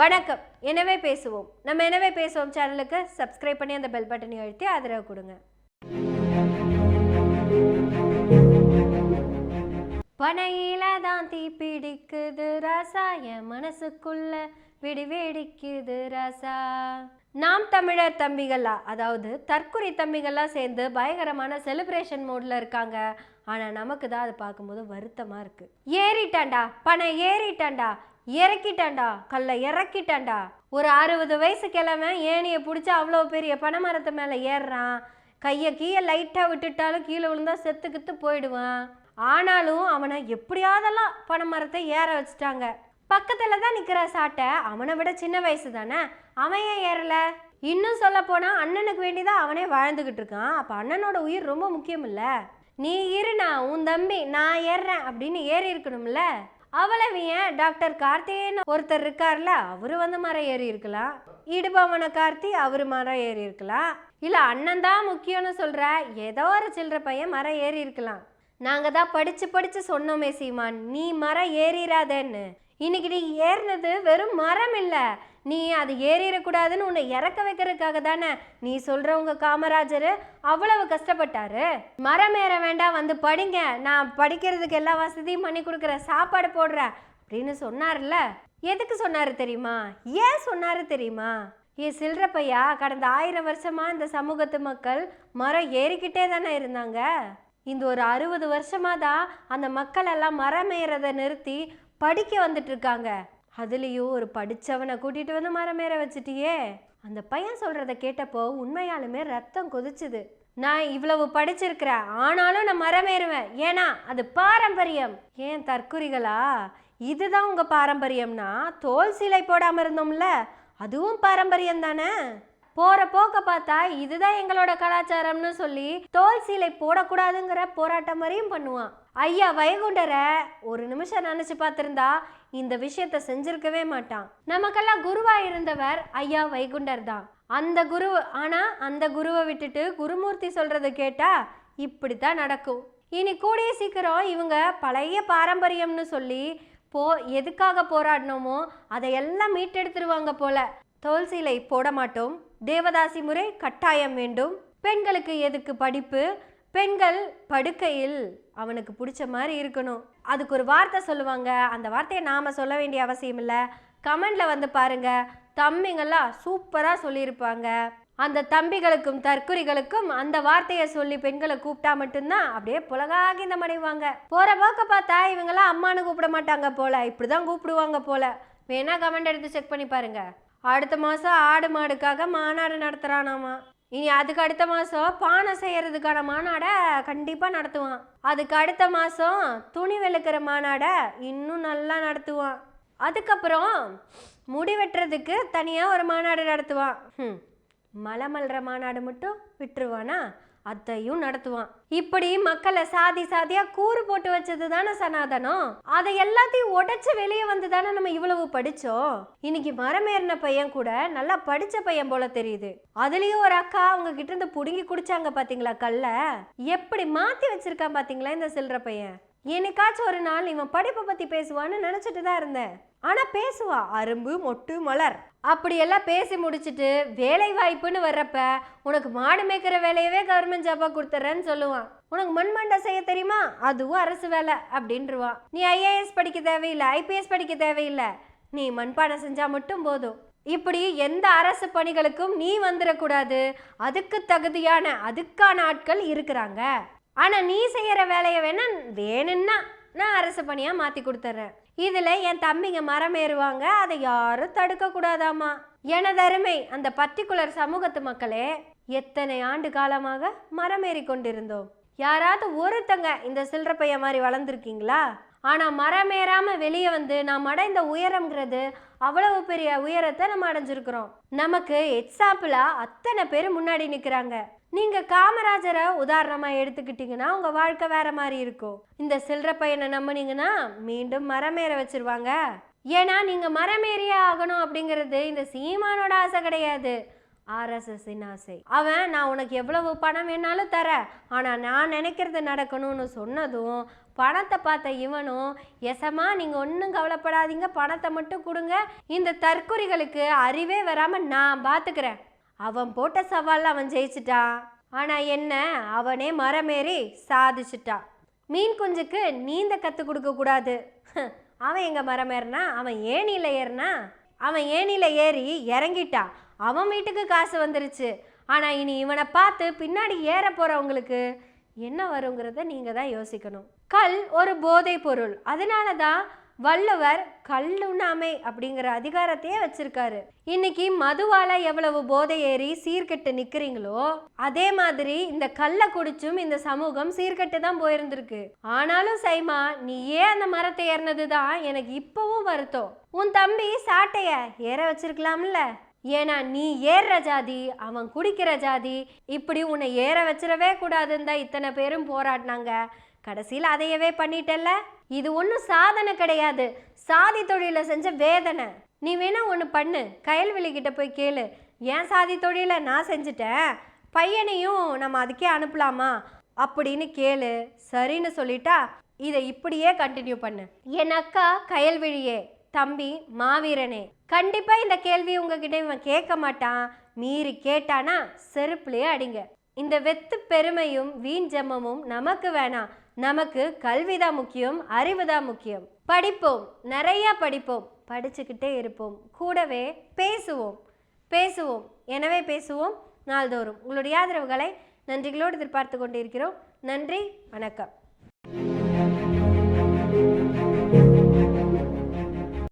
வணக்கம். எனவே பேசுவோம். நம்ம எனவே பேசுவோம் சேனலுக்கு சப்ஸ்கிரைப் பண்ணி அந்த பெல் பட்டனை அழுத்தி ஆதரவு கொடுங்க. பனையில தான் தீ பிடிக்குது ராசா. என் மனசுக்குள்ள பிடி வேடிக்குது ராசா. நாம் தமிழர் தம்பிகளா? அதாவது தற்குறி தம்பிகள்லாம் சேர்ந்து பயங்கரமான செலிப்ரேஷன் மோட்ல இருக்காங்க. ஆனா நமக்கு தான் அதை பார்க்கும்போது வருத்தமா இருக்கு. ஏறிட்டாண்டா பனை ஏறிட்டாண்டா இறக்கிட்டாண்டா கல்லை இறக்கிட்டாண்டா ஒரு அறுபது வயசு கிழமை ஏணியை பிடிச்சி அவ்வளோ பெரிய பனைமரத்து மேலே ஏறுறான். கையை கீழே லைட்டாக விட்டுட்டாலும் கீழே விழுந்தா செத்து கித்து போயிடுவான். ஆனாலும் அவனை எப்படியாவதெல்லாம் பனைமரத்தை ஏற வச்சுட்டாங்க. பக்கத்தில் தான் நிற்கிற சாட்டை அவனை விட சின்ன வயசு தானே? அவன் ஏன் ஏறலை. இன்னும் சொல்ல போனால் அண்ணனுக்கு வேண்டிதான் அவனே வாழ்ந்துக்கிட்டு இருக்கான். அப்போ அண்ணனோட உயிர் ரொம்ப முக்கியம் இல்லை நீ இருண்ணா உன் தம்பி நான் ஏறுறேன் அப்படின்னு ஏறி இருக்கணும்ல. அவ்வளவு ஏன்? டாக்டர் கார்த்திகேயன் ஒருத்தர் இருக்கார்ல அவரு வந்து மரம் ஏறி இருக்கலாம். இடுபவன கார்த்தி அவர் மரம் ஏறி இருக்கலாம். இல்லை அண்ணன் தான் முக்கியம்னு சொல்கிற ஏதோ ஒரு சில்லற பையன் மரம் ஏறி இருக்கலாம். நாங்கள் தான் படித்து படித்து சொன்னோமே சீமான் நீ மரம் ஏறிராதேன்னு. இன்னைக்கு நீ ஏறினது வெறும் மரம் இல்லை. நீ அது ஏறிடக்கூடாதுன்னு உன்னை இறக்க வைக்கிறதுக்காக தானே நீ சொல்ற உங்க காமராஜர் அவ்வளவு கஷ்டப்பட்டாரு? மரம் ஏற வேண்டாம் வந்து படிங்க. நான் படிக்கிறதுக்கு எல்லா வசதியும் பண்ணி கொடுக்குறேன் சாப்பாடு போடுறேன் அப்படின்னு சொன்னார்ல எதுக்கு சொன்னாரு தெரியுமா? ஏன் சொன்னாரு தெரியுமா? ஏ சில்லற பையா கடந்த ஆயிரம் வருஷமா இந்த சமூகத்து மக்கள் மரம் ஏறிக்கிட்டே தானே இருந்தாங்க? இந்த ஒரு அறுபது வருஷமா தான் அந்த மக்கள் எல்லாம் மரம் ஏறதை நிறுத்தி படிக்க வந்துட்டு இருக்காங்க. அதுலேயும் ஒரு படித்தவனை கூட்டிகிட்டு வந்து மரம் ஏற வச்சிட்டியே. அந்த பையன் சொல்கிறத கேட்டப்போ உண்மையாலுமே ரத்தம் கொதிச்சுது. நான் இவ்வளவு படிச்சிருக்கிறேன் ஆனாலும் நான் மரம் ஏறுவேன். ஏன்னா அது பாரம்பரியம். ஏன் தற்குறிகளா? இதுதான் உங்கள் பாரம்பரியம்னா தோல் சிலை போடாமல் இருந்தோம்ல. அதுவும் பாரம்பரியம் தானே போற போக்க பார்த்தா இதுதான் எங்களோட கலாச்சாரம்னு சொல்லி தோல் சீலை போடக்கூடாதுங்கிற போராட்டம் வரையும் பண்ணுவான். ஐயா வைகுண்டரை ஒரு நிமிஷம் நினைச்சு பார்த்திருந்தா இந்த விஷயத்த செஞ்சிருக்கவே மாட்டான். நமக்கெல்லாம் குருவா இருந்தவர் ஐயா வைகுண்டர் தான். அந்த குரு ஆனா அந்த குருவை விட்டுட்டு குருமூர்த்தி சொல்றதை கேட்டா இப்படித்தான் நடக்கும். இனி கூடிய சீக்கிரம் இவங்க பழைய பாரம்பரியம்னு சொல்லி போ எதுக்காக போராடினோமோ அதையெல்லாம் மீட்டெடுத்துருவாங்க போல. தோல் சீலை போட மாட்டோம். தேவதாசி முறை கட்டாயம் வேண்டும். பெண்களுக்கு எதுக்கு படிப்பு? பெண்கள் படுக்கையில் அவனுக்கு பிடிச்ச மாதிரி இருக்கணும். அதுக்கு ஒரு வார்த்தை சொல்லுவாங்க. அந்த வார்த்தையை நாம சொல்ல வேண்டிய அவசியம் இல்லை. கமெண்ட்ல வந்து பாருங்க. தம்பிங்கெல்லாம் சூப்பராக சொல்லியிருப்பாங்க. அந்த தம்பிகளுக்கும் தற்குறிகளுக்கும் அந்த வார்த்தையை சொல்லி பெண்களை கூப்பிட்டா மட்டும்தான் அப்படியே புலகாகிந்தம் அடைவாங்க போற போக்க பார்த்தா இவங்கெல்லாம் அம்மானு கூப்பிட மாட்டாங்க போல. இப்படிதான் கூப்பிடுவாங்க போல. வேணா கமெண்ட் எடுத்து செக் பண்ணி பாருங்க. அடுத்த மாதம் ஆடு மாடுக்காக மாநாடு நடத்துகிறானாமா இனி அதுக்கு அடுத்த மாதம் பானை செய்கிறதுக்கான மாநாடை கண்டிப்பாக நடத்துவான். அதுக்கு அடுத்த மாதம் துணி வெளுக்கிற மாநாடை இன்னும் நல்லா நடத்துவான். அதுக்கப்புறம் முடி வெட்டுறதுக்கு தனியாக ஒரு மாநாடு நடத்துவான். ம் மலை மல்ற மாநாடு மட்டும் விட்டுருவானா? அதையும் நடத்துவான். இப்படி மக்களை சாதி சாதியா கூறு போட்டு வச்சது தானே சனாதனம்? அதை எல்லாத்தையும் உடைச்சு வெளியே வந்து தானே நம்ம இவ்வளவு படிச்சோம்? இன்னைக்கு மரமேறின பையன் கூட நல்லா படிச்ச பையன் போல தெரியுது. அதுலயும் ஒரு அக்கா அவங்க கிட்ட இருந்து புடுங்கி குடிச்சாங்க பாத்தீங்களா கல்ல? எப்படி மாத்தி வச்சிருக்கான் பாத்தீங்களா இந்த சில்லற பையன்? என்னைக்காச்சும் ஒரு நாள் இவன் படிப்பை பற்றி பேசுவான்னு நினச்சிட்டு தான் இருந்தேன். ஆனால் பேசுவா அரும்பு மொட்டு மலர். அப்படியெல்லாம் பேசி முடிச்சுட்டு வேலை வாய்ப்புன்னு வர்றப்ப உனக்கு மாடு மேய்க்கிற வேலையவே கவர்மெண்ட் ஜாப்பாக கொடுத்துறேன்னு சொல்லுவான். உனக்கு மண்மண்டை செய்ய தெரியுமா? அதுவும் அரசு வேலை அப்படின்ருவான் நீ ஐஏஎஸ் படிக்க தேவையில்லை ஐபிஎஸ் படிக்க தேவையில்லை. நீ மண்பானை செஞ்சால் மட்டும் போதும். இப்படி எந்த அரசு பணிகளுக்கும் நீ வந்துடக்கூடாது அதுக்கு தகுதியான அதுக்கான ஆட்கள் இருக்கிறாங்க. ஆனால் நீ செய்கிற வேலையை வேணா வேணும்னா நான் அரசு பணியாக மாற்றி கொடுத்துட்றேன் இதில் என் தம்பிங்க மரம் ஏறுவாங்க அதை யாரும் தடுக்கக்கூடாதாமா எனதருமை அந்த பர்டிகுலர் சமூகத்து மக்களே எத்தனை ஆண்டு காலமாக மரம் ஏறி கொண்டிருந்தோம். யாராவது ஒருத்தங்க இந்த சில்லற பையன் மாதிரி வளர்ந்துருக்கீங்களா? ஆனால் மரம் ஏறாமல் வெளியே வந்து நாம் அடைந்த உயரம்ங்கிறது அவ்வளவு பெரிய உயரத்தை நம்ம அடைஞ்சிருக்கிறோம். நமக்கு எக்ஸாம்பிளாக அத்தனை பேர் முன்னாடி நிற்கிறாங்க நீங்க காமராஜரை உதாரணமா எடுத்துக்கிட்டீங்கன்னா உங்க வாழ்க்கை வேற மாதிரி இருக்கும். இந்த சில்லற பையனை நம்பினீங்கன்னா மீண்டும் மரமேற வச்சிருவாங்க. ஏன்னா நீங்க மரமேறியே ஆகணும் அப்படிங்கிறது இந்த சீமானோட ஆசை கிடையாது. ஆர்எஸ்எஸ்ஸின் ஆசை. அவன் நான் உனக்கு எவ்வளவு பணம் வேணாலும் தரேன். ஆனால் நான் நினைக்கிறது நடக்கணும்னு சொன்னதும் பணத்தை பார்த்த இவனும் எசமா நீங்கள் ஒன்றும் கவலைப்படாதீங்க. பணத்தை மட்டும் கொடுங்க. இந்த தற்குறிகளுக்கு அறிவே வராமல் நான் பார்த்துக்கிறேன் அவன் போட்ட சவாலில் அவன் ஜெயிச்சிட்டான் ஆனால் என்ன? அவனே மரமேறி சாதிச்சிட்டான் மீன் குஞ்சுக்கு நீந்த கற்றுக் கொடுக்கக்கூடாது அவன் எங்கள் மரம் ஏறினா அவன் ஏணியில் ஏறினா? அவன் ஏணியில் ஏறி இறங்கிட்டான் அவன் வீட்டுக்கு காசு வந்துருச்சு. ஆனால் இனி இவனை பார்த்து பின்னாடி ஏற போகிறவங்களுக்கு என்ன வருங்கிறத நீங்கள் தான் யோசிக்கணும். கல் ஒரு போதை பொருள். அதனால தான் வள்ளுவர் கல்லுண்ணாமை அப்படிங்கிற அதிகாரத்தையே வச்சிருக்காரு. இன்னைக்கு மதுவால எவ்வளவு போதை ஏறி சீர்கெட்டு நிக்கிறீங்களோ அதே மாதிரி இந்த கல்லை குடிச்சும் இந்த சமூகம் சீர்கெட்டு தான் போயிருந்திருக்கு. ஆனாலும் சைமா நீ ஏன் அந்த மரத்தை ஏறினது தான் எனக்கு இப்பவும் வருத்தம். உன் தம்பி சாட்டைய ஏற வச்சிருக்கலாம்ல. ஏன்னா நீ ஏறுற ஜாதி அவன் குடிக்கிற ஜாதி இப்படி உன்னை ஏற வச்சிடவே கூடாதுன்னு தான் இத்தனை பேரும் போராடினாங்க. கடைசியில் அதையவே பண்ணிட்டல்ல? இது ஒன்றும் சாதனை கிடையாது. சாதி தொழிலை செஞ்ச வேதனை. நீ வேணா ஒன்று பண்ணு. கயல்வெளி கிட்ட போய் கேளு. ஏன் சாதி தொழிலை நான் செஞ்சுட்டேன் பையனையும் நம்ம அதுக்கே அனுப்பலாமா? அப்படின்னு கேளு. சரின்னு சொல்லிட்டா இதை இப்படியே கண்டினியூ பண்ணு. என் அக்கா கயல்விழியே. தம்பி மாவீரனே. கண்டிப்பா இந்த கேள்வி உங்ககிட்ட இவன் கேட்க மாட்டான். மீறி கேட்டானா செருப்புலயே அடிங்க. இந்த வெத்து பெருமையும் வீண் ஜெமமும் நமக்கு வேணாம். நமக்கு கல்வி தான் முக்கியம் அறிவு தான் முக்கியம். படிப்போம் நிறைய படிப்போம். படிச்சுக்கிட்டே இருப்போம். கூடவே பேசுவோம். பேசுவோம். எனவே பேசுவோம் நாள்தோறும். உங்களுடைய ஆதரவுகளை நன்றிகளோடு எதிர்பார்த்து கொண்டிருக்கிறோம். நன்றி வணக்கம்.